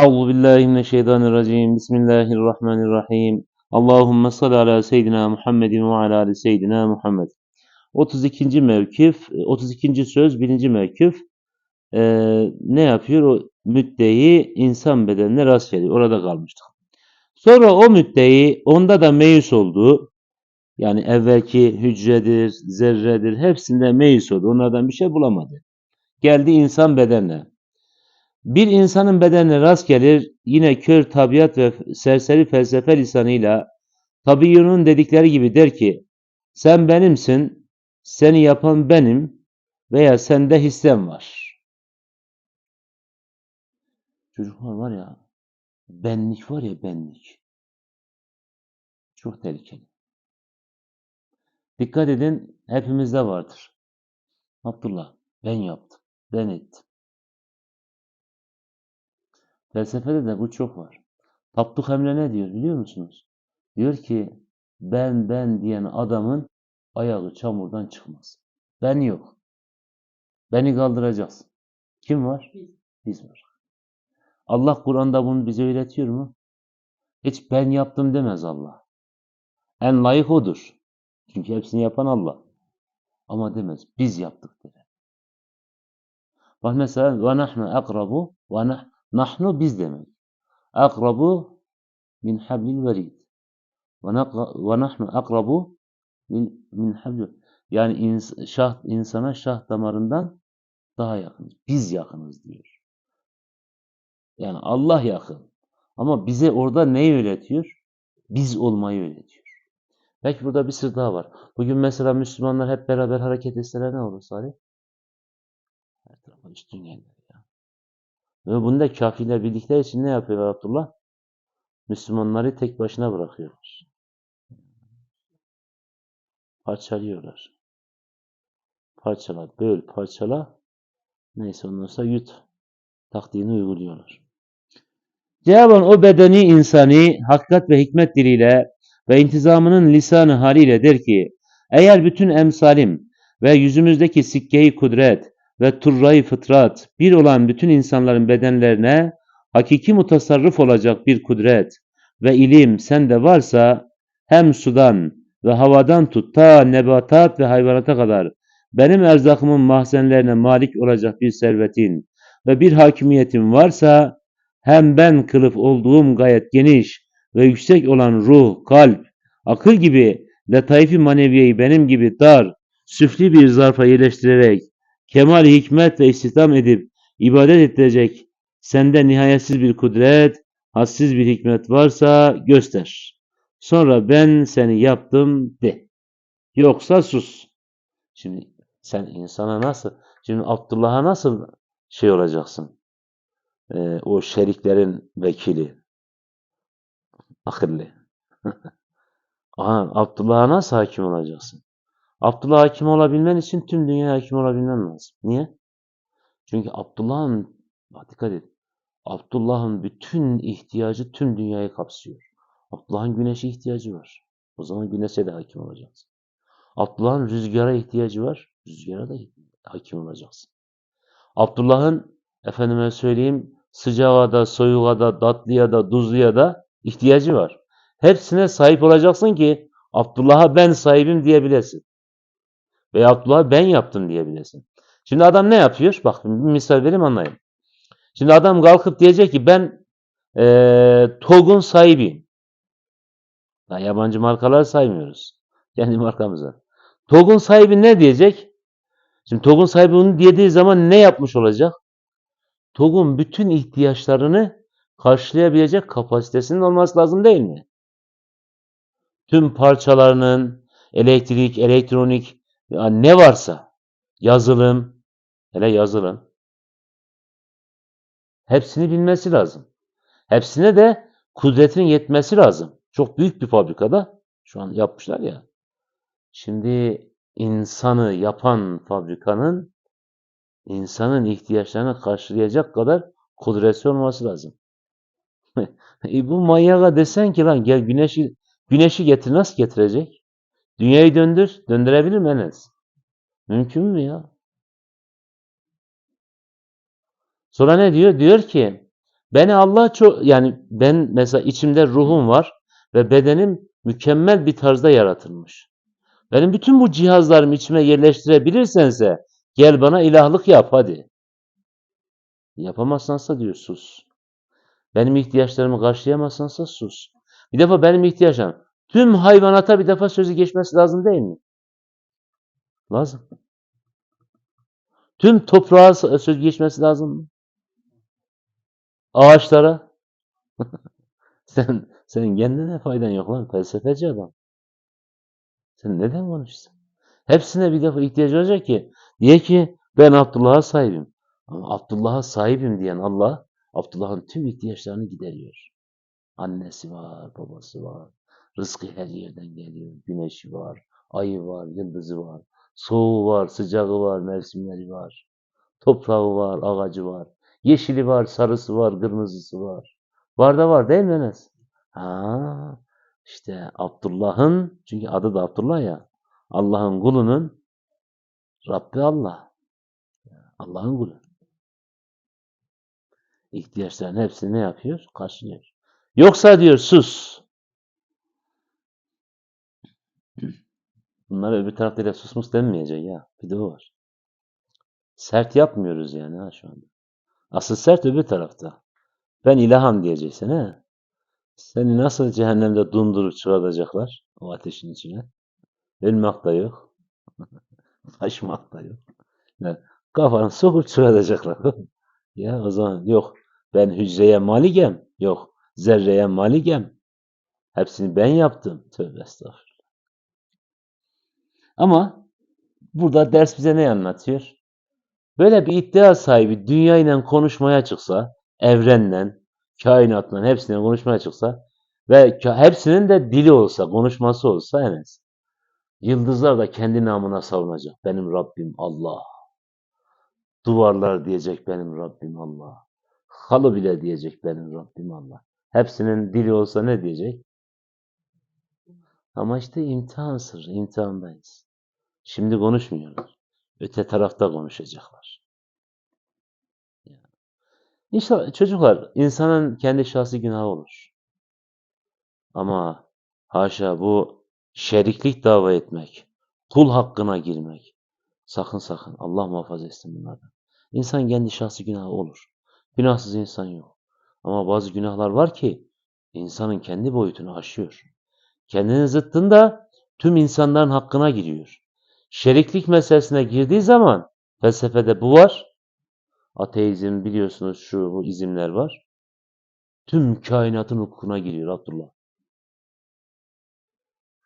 Euzu billahi mineşşeytanirracim. Bismillahirrahmanirrahim. Allahumme salli ala seyyidina Muhammedin ve ala ali seyyidina Muhammed. 32. mevkif, 32. söz, 1. mevkif eee, ne yapıyor? O müddeyi insan bedenine rast geliyor. Orada kalmıştık. Sonra o müddeyi onda da meyus olduğu, yani evvelki hücredir, zerredir, hepsinde meyus oldu. Onlardan bir şey bulamadı. Geldi insan bedenine. Bir insanın bedenine rast gelir, yine kör tabiat ve serseri felsefe lisanıyla tabiyyunun dedikleri gibi der ki, sen benimsin, seni yapan benim veya sende hissem var. Çocuklar var ya, benlik var ya benlik. Çok tehlikeli. Dikkat edin, hepimizde vardır. Abdullah, ben yaptım, ben ettim. Felsefede de bu çok var. Tapduk Emre ne diyor biliyor musunuz? Diyor ki ben ben diyen adamın ayağı çamurdan çıkmaz. Ben yok. Beni kaldıracaksın. Kim var? Biz var. Allah Kur'an'da bunu bize öğretiyor mu? Hiç ben yaptım demez Allah. En layık odur. Çünkü hepsini yapan Allah. Ama demez. Biz yaptık der. Bak mesela ve nahnu akrabu ve nah Nahnu biz demek. Akrabu min hablil verid. Ve nahnu akrabu min, hablil Yani ins şah, insana şah damarından daha yakınız. Biz yakınız diyor. Yani Allah yakın. Ama bize orada neyi öğretiyor? Biz olmayı öğretiyor. Belki burada bir sır daha var. Bugün mesela Müslümanlar hep beraber hareket etseler ne olur Salih? Her tarafa üstün gelir. Ve bunda kafirler bildikleri için ne yapıyorlar Abdullah? Müslümanları tek başına bırakıyorlar. Parçalıyorlar. Parçala, böl, parçala. Neyse ondan sonra yut. Taktiğini uyguluyorlar. Cevaben o bedeni insani hakikat ve hikmet diliyle ve intizamının lisanı haliyle der ki eğer bütün emsalim ve yüzümüzdeki sikkeyi kudret ve turrayı fıtrat, bir olan bütün insanların bedenlerine hakiki mutasarrıf olacak bir kudret ve ilim sende varsa hem sudan ve havadan tut ta nebatat ve hayvanata kadar benim erzakımın mahzenlerine malik olacak bir servetin ve bir hakimiyetin varsa hem ben kılıf olduğum gayet geniş ve yüksek olan ruh, kalp, akıl gibi letaifi maneviyeyi benim gibi dar, süfli bir zarfa yerleştirerek kemal hikmet ve istihdam edip ibadet ettirecek sende nihayetsiz bir kudret, hassiz bir hikmet varsa göster. Sonra ben seni yaptım de. Yoksa sus. Şimdi sen insana nasıl, şimdi Abdullah'a nasıl şey olacaksın? Ee, o şeriklerin vekili. Akıllı. Aha, Abdullah'a nasıl hakim olacaksın? Abdullah hakim olabilmen için tüm dünya hakim olabilmen lazım. Niye? Çünkü Abdullah'ın, dikkat et, Abdullah'ın bütün ihtiyacı tüm dünyayı kapsıyor. Abdullah'ın güneşe ihtiyacı var. O zaman güneşe de hakim olacaksın. Abdullah'ın rüzgara ihtiyacı var. Rüzgara da hakim olacaksın. Abdullah'ın efendime söyleyeyim sıcağa da, soğuğa da, tatlıya da, tuzluya da ihtiyacı var. Hepsine sahip olacaksın ki Abdullah'a ben sahibim diyebilesin. Veya Abdullah ben yaptım diyebilirsin. Şimdi adam ne yapıyor? Bak bir misal vereyim anlayın. Şimdi adam kalkıp diyecek ki ben ee, TOG'un sahibiyim. Daha yabancı markalar saymıyoruz. Kendi markamıza. TOG'un sahibi ne diyecek? Şimdi TOG'un sahibi bunu dediği zaman ne yapmış olacak? TOG'un bütün ihtiyaçlarını karşılayabilecek kapasitesinin olması lazım değil mi? Tüm parçalarının elektrik, elektronik, ya ne varsa yazılım, hele yazılım hepsini bilmesi lazım. Hepsine de kudretin yetmesi lazım. Çok büyük bir fabrikada şu an yapmışlar ya. Şimdi insanı yapan fabrikanın insanın ihtiyaçlarını karşılayacak kadar kudreti olması lazım. e bu manyağa desen ki lan gel güneşi güneşi getir nasıl getirecek? Dünyayı döndür. Döndürebilir mi Enes? Mümkün mü ya? Sonra ne diyor? Diyor ki Beni Allah çok yani ben mesela içimde ruhum var ve bedenim mükemmel bir tarzda yaratılmış. Benim bütün bu cihazlarımı içime yerleştirebilirsense gel bana ilahlık yap hadi. Yapamazsansa diyor sus. Benim ihtiyaçlarımı karşılayamazsansa sus. Bir defa benim ihtiyaçlarım. Tüm hayvanata bir defa sözü geçmesi lazım değil mi? Lazım. Tüm toprağa söz geçmesi lazım mı? Ağaçlara. sen senin kendine faydan yok lan felsefeci adam. Sen neden konuşuyorsun? Hepsine bir defa ihtiyaç olacak ki diye ki ben Abdullah'a sahibim. Ama Abdullah'a sahibim diyen Allah Abdullah'ın tüm ihtiyaçlarını gideriyor. Annesi var, babası var. Rızkı her yerden geliyor. Güneşi var, ayı var, yıldızı var. Soğuğu var, sıcağı var, mevsimleri var. Toprağı var, ağacı var. Yeşili var, sarısı var, kırmızısı var. Var da var değil mi Enes? Ha, işte Abdullah'ın, çünkü adı da Abdullah ya. Allah'ın kulunun Rabbi Allah. Allah'ın kulu. İhtiyaçların hepsini ne yapıyor? Karşılıyor. Yoksa diyor sus. Bunlara öbür tarafta susmuş denmeyecek ya. Bir de o var. Sert yapmıyoruz yani ha şu anda. Asıl sert öbür tarafta. Ben ilaham diyeceksin he. Seni nasıl cehennemde dundurup çıkartacaklar o ateşin içine? Ölmek de yok. Kaçmak da yok. Yani kafanı sokup çıkartacaklar. ya o zaman yok. Ben hücreye maligem. Yok. Zerreye maligem. Hepsini ben yaptım. Tövbe estağfurullah. Ama burada ders bize ne anlatıyor? Böyle bir iddia sahibi dünyayla konuşmaya çıksa, evrenle, kainatla hepsiyle konuşmaya çıksa ve hepsinin de dili olsa, konuşması olsa Enes. Yıldızlar da kendi namına savunacak. Benim Rabbim Allah. Duvarlar diyecek benim Rabbim Allah. Halı bile diyecek benim Rabbim Allah. Hepsinin dili olsa ne diyecek? Ama işte imtihan sırrı, imtihandayız. Şimdi konuşmuyorlar. Öte tarafta konuşacaklar. İnşallah çocuklar, insanın kendi şahsi günahı olur. Ama haşa bu şeriklik dava etmek, kul hakkına girmek, sakın sakın Allah muhafaza etsin bunlardan. İnsan kendi şahsi günahı olur. Günahsız insan yok. Ama bazı günahlar var ki insanın kendi boyutunu aşıyor. Kendinin zıttında tüm insanların hakkına giriyor. Şeriklik meselesine girdiği zaman felsefede bu var. Ateizm biliyorsunuz şu bu izimler var. Tüm kainatın hukukuna giriyor Abdullah.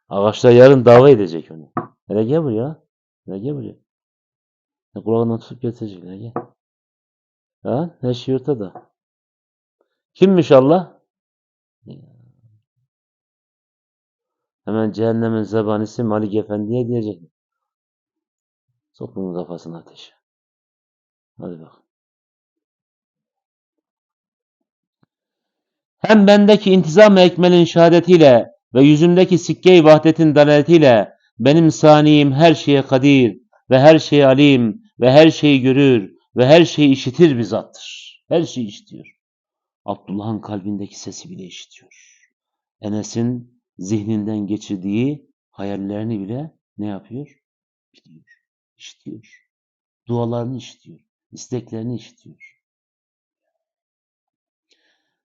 Ağaçlar yarın dava edecek onu. Hele gel buraya. Hele gel buraya. Ne kulağından tutup getirecek. Hele gel. Ha? Her şey ortada. Kimmiş Allah? Hemen cehennemin zebanisi Malik Efendi'ye diyecek. Sok bunun ateşe. Hadi bak. Hem bendeki intizam ekmelin şehadetiyle ve yüzümdeki sikke-i vahdetin dalaletiyle benim saniyim her şeye kadir ve her şeyi alim ve her şeyi görür ve her şeyi işitir bir zattır. Her şeyi işitiyor. Abdullah'ın kalbindeki sesi bile işitiyor. Enes'in zihninden geçirdiği hayallerini bile ne yapıyor? Biliyor, işitiyor. Dualarını işitiyor, isteklerini işitiyor.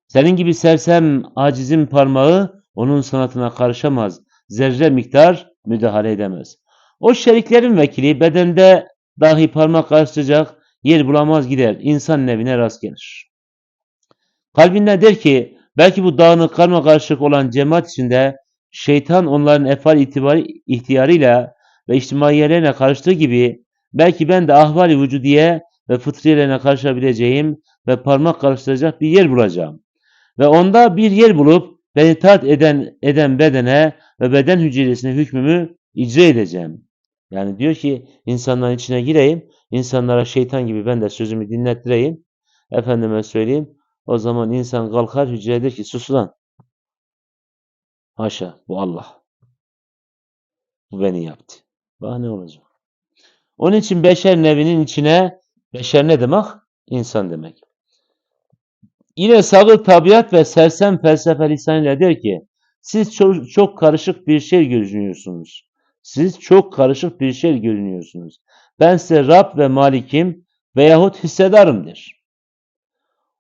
Senin gibi sersem acizin parmağı onun sanatına karışamaz. Zerre miktar müdahale edemez. O şeriklerin vekili bedende dahi parmak karıştıracak yer bulamaz gider. İnsan evine rast gelir. Kalbinde der ki belki bu dağınık karma karışık olan cemaat içinde şeytan onların efal itibari, ihtiyarıyla ve içtimaiyelerine karıştığı gibi belki ben de ahvali vücudiye ve fıtriyelerine karışabileceğim ve parmak karıştıracak bir yer bulacağım. Ve onda bir yer bulup beni tat eden, eden bedene ve beden hücresine hükmümü icra edeceğim. Yani diyor ki insanların içine gireyim, insanlara şeytan gibi ben de sözümü dinlettireyim. Efendime söyleyeyim, o zaman insan kalkar hücrede ki sus lan. Haşa bu Allah. Bu beni yaptı. Bak ne olacak. Onun için beşer nevinin içine, beşer ne demek? İnsan demek. Yine sağır tabiat ve sersem felsefe lisanıyla der ki, siz çok, çok karışık bir şey görünüyorsunuz. Siz çok karışık bir şey görünüyorsunuz. Ben size Rab ve Malikim veyahut hissedarım der.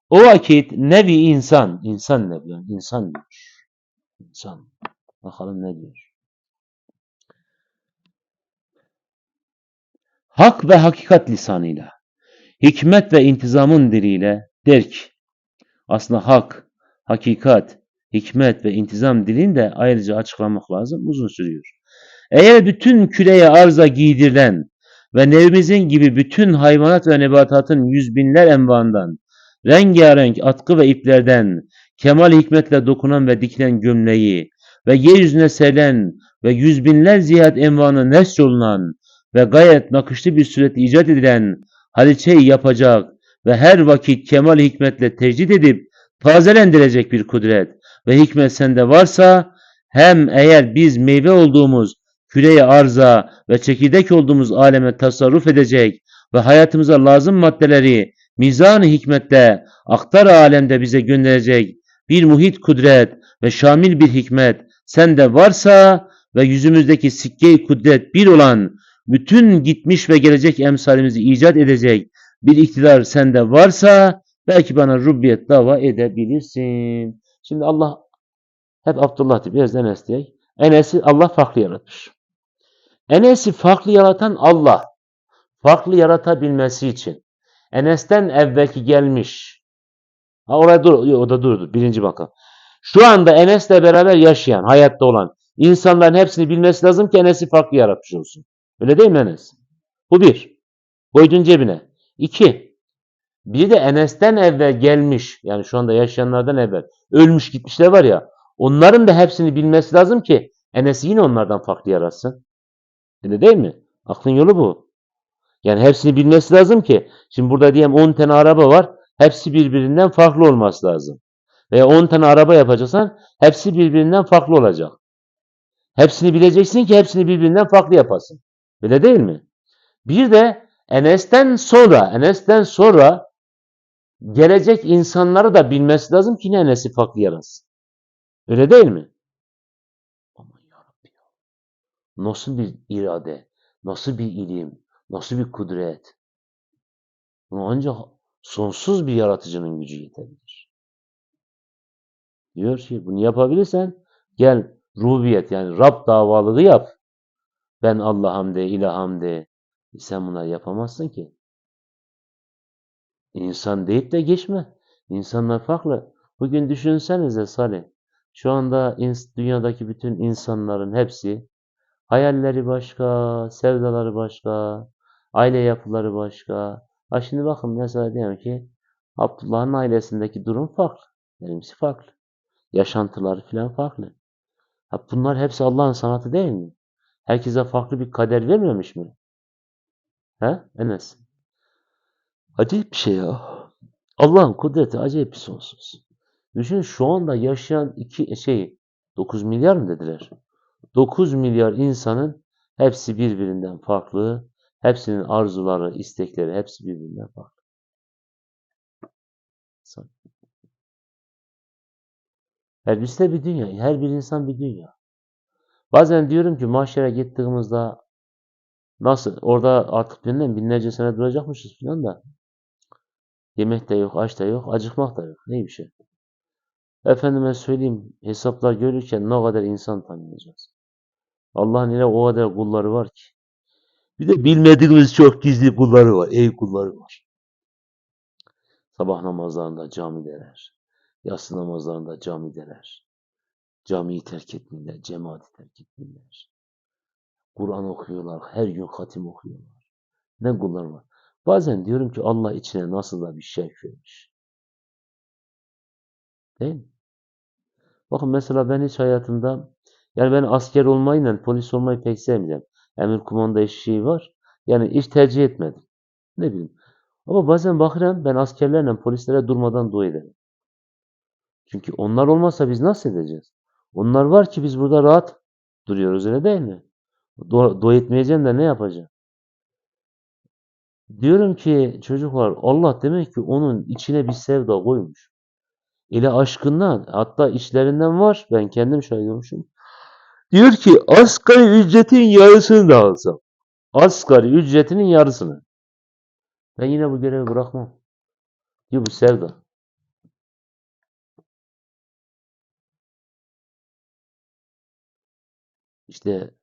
O vakit nevi insan, insan ne diyor? İnsan diyor. İnsan. Bakalım ne diyor. Hak ve hakikat lisanıyla, hikmet ve intizamın diliyle der ki, aslında hak, hakikat, hikmet ve intizam dilini de ayrıca açıklamak lazım. Uzun sürüyor. Eğer bütün küreye arza giydirilen ve nevimizin gibi bütün hayvanat ve nebatatın yüz binler envandan, rengarenk atkı ve iplerden, kemal hikmetle dokunan ve dikilen gömleği ve yeryüzüne serilen ve yüz binler ziyad envanı nesrolunan ve gayet nakışlı bir surette icat edilen haliçeyi yapacak ve her vakit kemal hikmetle tecdit edip tazelendirecek bir kudret ve hikmet sende varsa hem eğer biz meyve olduğumuz küreye arza ve çekirdek olduğumuz aleme tasarruf edecek ve hayatımıza lazım maddeleri mizan-ı hikmetle aktar alemde bize gönderecek bir muhit kudret ve şamil bir hikmet sende varsa ve yüzümüzdeki sikke kudret bir olan bütün gitmiş ve gelecek emsalimizi icat edecek bir iktidar sende varsa belki bana rubbiyet dava edebilirsin. Şimdi Allah hep Abdullah diye biraz Enes diye. Enes'i Allah farklı yaratmış. Enes'i farklı yaratan Allah. Farklı yaratabilmesi için. Enes'ten evvelki gelmiş. Ha oraya dur, o da durdu. Birinci makam. Şu anda Enes'le beraber yaşayan, hayatta olan insanların hepsini bilmesi lazım ki Enes'i farklı yaratmış olsun. Öyle değil mi Enes? Bu bir. Koydun cebine. İki. Bir de Enes'ten evvel gelmiş, yani şu anda yaşayanlardan evvel ölmüş gitmişler var ya, onların da hepsini bilmesi lazım ki Enes'i yine onlardan farklı yaratsın. Öyle değil mi? Aklın yolu bu. Yani hepsini bilmesi lazım ki, şimdi burada diyelim 10 tane araba var, hepsi birbirinden farklı olması lazım. Veya 10 tane araba yapacaksan hepsi birbirinden farklı olacak. Hepsini bileceksin ki hepsini birbirinden farklı yapasın. Öyle değil mi? Bir de Enes'ten sonra, Enes'ten sonra gelecek insanları da bilmesi lazım ki ne Enes'i farklı yaratsın. Öyle değil mi? Aman. Nasıl bir irade, nasıl bir ilim, nasıl bir kudret. Bunu ancak sonsuz bir yaratıcının gücü yetebilir. Diyor ki bunu yapabilirsen gel rubiyet yani Rab davalığı yap. Ben Allah'ım de, ilahım de. Sen bunları yapamazsın ki. İnsan deyip de geçme. İnsanlar farklı. Bugün düşünsenize Salih. Şu anda dünyadaki bütün insanların hepsi hayalleri başka, sevdaları başka, aile yapıları başka. Ha şimdi bakın mesela diyelim ki Abdullah'ın ailesindeki durum farklı. Benimsi farklı. Yaşantıları falan farklı. Ha bunlar hepsi Allah'ın sanatı değil mi? Herkese farklı bir kader vermemiş mi? He Enes? Acayip bir şey ya. Allah'ın kudreti acayip bir sonsuz. Düşün şu anda yaşayan iki şey 9 milyar mı dediler? 9 milyar insanın hepsi birbirinden farklı. Hepsinin arzuları, istekleri hepsi birbirinden farklı. De bir dünya. Her bir insan bir dünya. Bazen diyorum ki mahşere gittiğimizde nasıl orada artık bilmem binlerce sene duracakmışız falan da yemek de yok, aç da yok, acıkmak da yok. Ne bir şey. Efendime söyleyeyim hesaplar görürken ne kadar insan tanıyacağız. Allah'ın ile o kadar kulları var ki. Bir de bilmediğimiz çok gizli kulları var. Ey kulları var. Sabah namazlarında camideler. Yatsı namazlarında camideler. Camiyi terk etmiyorlar, cemaati terk etmiyorlar. Kur'an okuyorlar, her gün hatim okuyorlar. Ne kullar var. Bazen diyorum ki Allah içine nasıl da bir şey vermiş. Değil mi? Bakın mesela ben hiç hayatımda yani ben asker olmayla polis olmayı pek sevmiyorum. Emir kumanda eşeği var. Yani hiç tercih etmedim. Ne bileyim. Ama bazen bakıyorum ben askerlerle polislere durmadan dua ederim. Çünkü onlar olmazsa biz nasıl edeceğiz? Onlar var ki biz burada rahat duruyoruz öyle değil mi? Dua etmeyeceğim de ne yapacağım? Diyorum ki çocuklar Allah demek ki onun içine bir sevda koymuş. Ele aşkından hatta işlerinden var. Ben kendim şahit olmuşum. Diyor ki asgari ücretin yarısını da alsam. Asgari ücretinin yarısını. Ben yine bu görevi bırakmam. Diyor bu sevda. İşte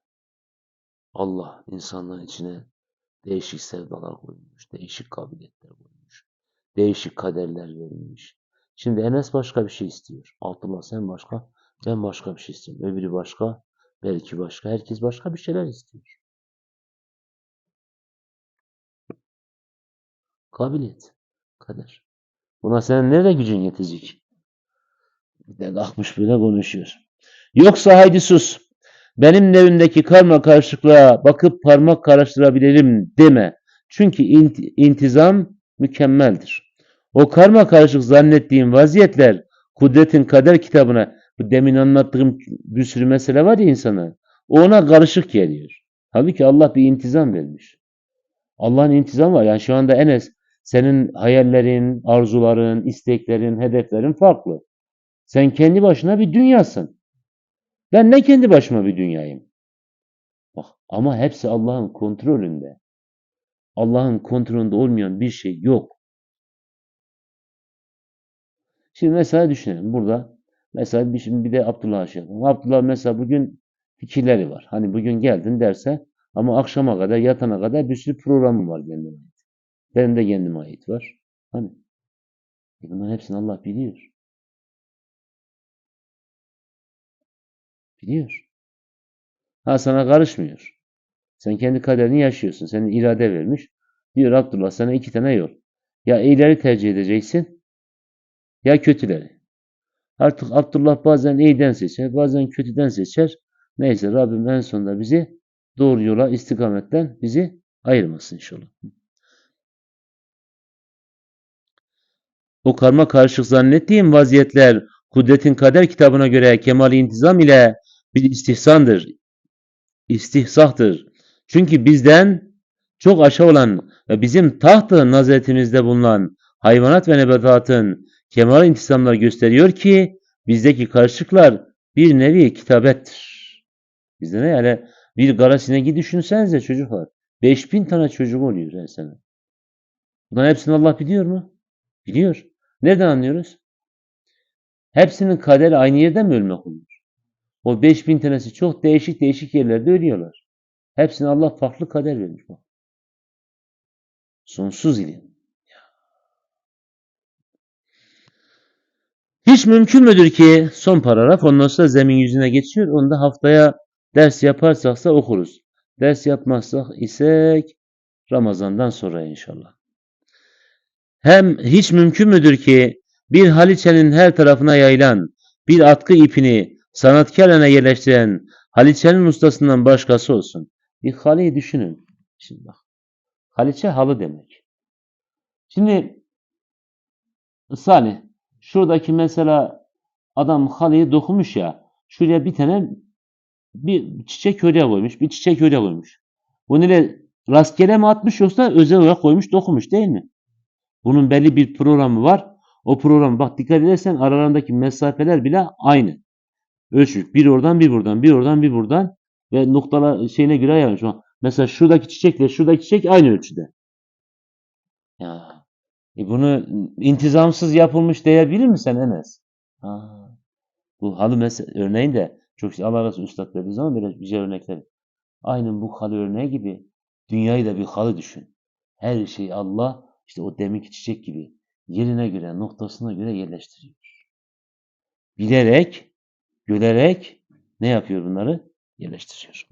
Allah insanların içine değişik sevdalar koymuş, değişik kabiliyetler koymuş, değişik kaderler vermiş. Şimdi Enes başka bir şey istiyor. Abdullah sen başka, ben başka bir şey istiyorum. Öbürü başka, belki başka, herkes başka bir şeyler istiyor. Kabiliyet, kader. Buna senin nerede gücün yetecek? Bir de kalkmış böyle konuşuyor. Yoksa haydi sus. Benim evimdeki karma karışıklığa bakıp parmak karıştırabilirim deme. Çünkü int- intizam mükemmeldir. O karma karışık zannettiğin vaziyetler kudretin kader kitabına demin anlattığım bir sürü mesele var ya insana. O ona karışık geliyor. Halbuki Allah bir intizam vermiş. Allah'ın intizamı var. Yani şu anda Enes senin hayallerin, arzuların, isteklerin, hedeflerin farklı. Sen kendi başına bir dünyasın. Ben ne kendi başıma bir dünyayım. Bak ama hepsi Allah'ın kontrolünde. Allah'ın kontrolünde olmayan bir şey yok. Şimdi mesela düşünelim burada. Mesela bir, bir de Abdullah'a şey yapalım. Abdullah mesela bugün fikirleri var. Hani bugün geldin derse ama akşama kadar yatana kadar bir sürü programı var kendine ait. Benim de kendime ait var. Hani e bunların hepsini Allah biliyor. Biliyor. Ha sana karışmıyor. Sen kendi kaderini yaşıyorsun. Senin irade vermiş. Diyor Abdullah sana iki tane yol. Ya iyileri tercih edeceksin ya kötüleri. Artık Abdullah bazen iyiden seçer, bazen kötüden seçer. Neyse Rabbim en sonunda bizi doğru yola, istikametten bizi ayırmasın inşallah. O karma karışık zannettiğim vaziyetler kudretin kader kitabına göre kemal intizam ile bir istihsandır. İstihsahtır. Çünkü bizden çok aşağı olan ve bizim tahtı nazaretimizde bulunan hayvanat ve nebatatın kemal intizamlar gösteriyor ki bizdeki karışıklar bir nevi kitabettir. Bizde ne yani bir garasine düşünsenize çocuklar. 5000 tane çocuk oluyor her sene. Bunların hepsini Allah biliyor mu? Biliyor. Nereden anlıyoruz? Hepsinin kaderi aynı yerde mi ölmek olur? O 5000 tanesi çok değişik değişik yerlerde ölüyorlar. Hepsine Allah farklı kader vermiş. Sonsuz ilim. Hiç mümkün müdür ki son paragraf ondan sonra zemin yüzüne geçiyor. Onu da haftaya ders yaparsaksa okuruz. Ders yapmazsak isek Ramazan'dan sonra inşallah. Hem hiç mümkün müdür ki bir haliçenin her tarafına yayılan bir atkı ipini sanatkar eline yerleştiren haliçenin ustasından başkası olsun. Bir haliyi düşünün. Şimdi bak. Haliçe halı demek. Şimdi Salih şuradaki mesela adam halıyı dokumuş ya şuraya bir tane bir çiçek örüğe koymuş. Bir çiçek örüğe koymuş. Bunu ile rastgele mi atmış yoksa özel olarak koymuş dokumuş değil mi? Bunun belli bir programı var. O program bak dikkat edersen aralarındaki mesafeler bile aynı. Ölçük. Bir oradan bir buradan bir oradan bir buradan ve noktalar şeyine göre ayarlamış. Mesela şuradaki çiçekle şuradaki çiçek aynı ölçüde. Ya. E bunu intizamsız yapılmış diyebilir misin Enes? Ha. Bu halı mesela örneğin de çok Allah razı üstad verdiği zaman böyle güzel örnekler. Aynen bu halı örneği gibi dünyayı da bir halı düşün. Her şey Allah işte o deminki çiçek gibi yerine göre, noktasına göre yerleştiriyor. Bilerek, gülerek ne yapıyor bunları? Yerleştiriyor.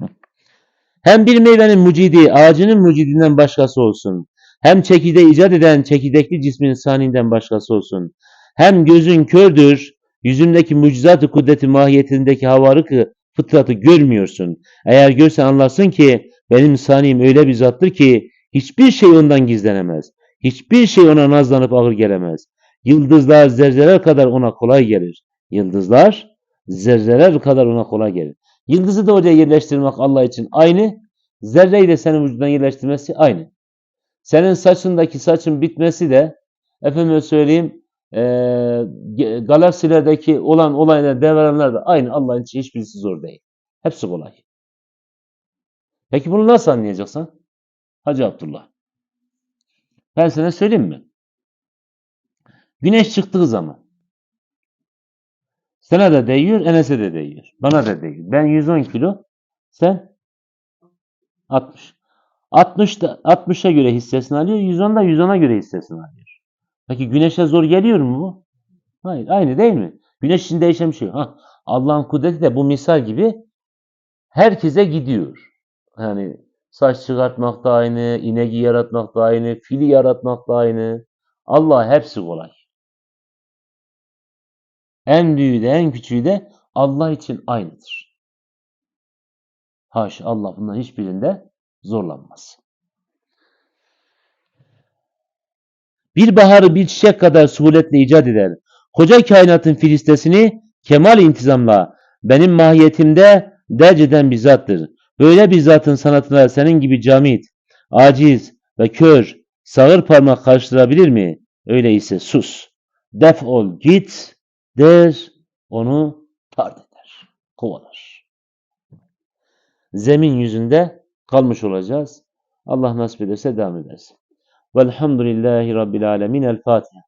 Hem bir meyvenin mucidi, ağacının mucidinden başkası olsun. Hem çekirdeği icat eden çekirdekli cismin saninden başkası olsun. Hem gözün kördür, yüzündeki mucizat-ı kudreti mahiyetindeki havarıkı fıtratı görmüyorsun. Eğer görsen anlarsın ki benim saniyim öyle bir zattır ki hiçbir şey ondan gizlenemez. Hiçbir şey ona nazlanıp ağır gelemez. Yıldızlar zerreler kadar ona kolay gelir. Yıldızlar zerreler kadar ona kolay gelir. Yıldızı da oraya yerleştirmek Allah için aynı. Zerreyi de senin vücuduna yerleştirmesi aynı. Senin saçındaki saçın bitmesi de efendime söyleyeyim e, galaksilerdeki olan olaylar, devranlar da aynı Allah'ın için hiçbirisi zor değil. Hepsi kolay. Peki bunu nasıl anlayacaksın? Hacı Abdullah. Ben sana söyleyeyim mi? Güneş çıktığı zaman sana da değiyor, Enes'e de değiyor. Bana da değiyor. Ben 110 kilo, sen 60. 60 da 60'a göre hissesini alıyor, 110 da 110'a göre hissesini alıyor. Peki güneşe zor geliyor mu bu? Hayır, aynı değil mi? Güneş için değişen bir şey. yok. Allah'ın kudreti de bu misal gibi herkese gidiyor. Yani saç çıkartmak da aynı, ineği yaratmak da aynı, fili yaratmak da aynı. Allah hepsi kolay. En büyüğü de en küçüğü de Allah için aynıdır. Haşa Allah bundan hiçbirinde zorlanmaz. Bir baharı bir çiçek kadar suhuletle icat eder. Koca kainatın filistesini kemal intizamla benim mahiyetimde derc eden bir zattır. Böyle bir zatın sanatına senin gibi camit, aciz ve kör, sağır parmak karıştırabilir mi? Öyleyse sus. Def ol git der, onu tard eder, kovalar. Zemin yüzünde kalmış olacağız. Allah nasip ederse devam ederiz. Velhamdülillahi Rabbil Alemin. El Fatiha.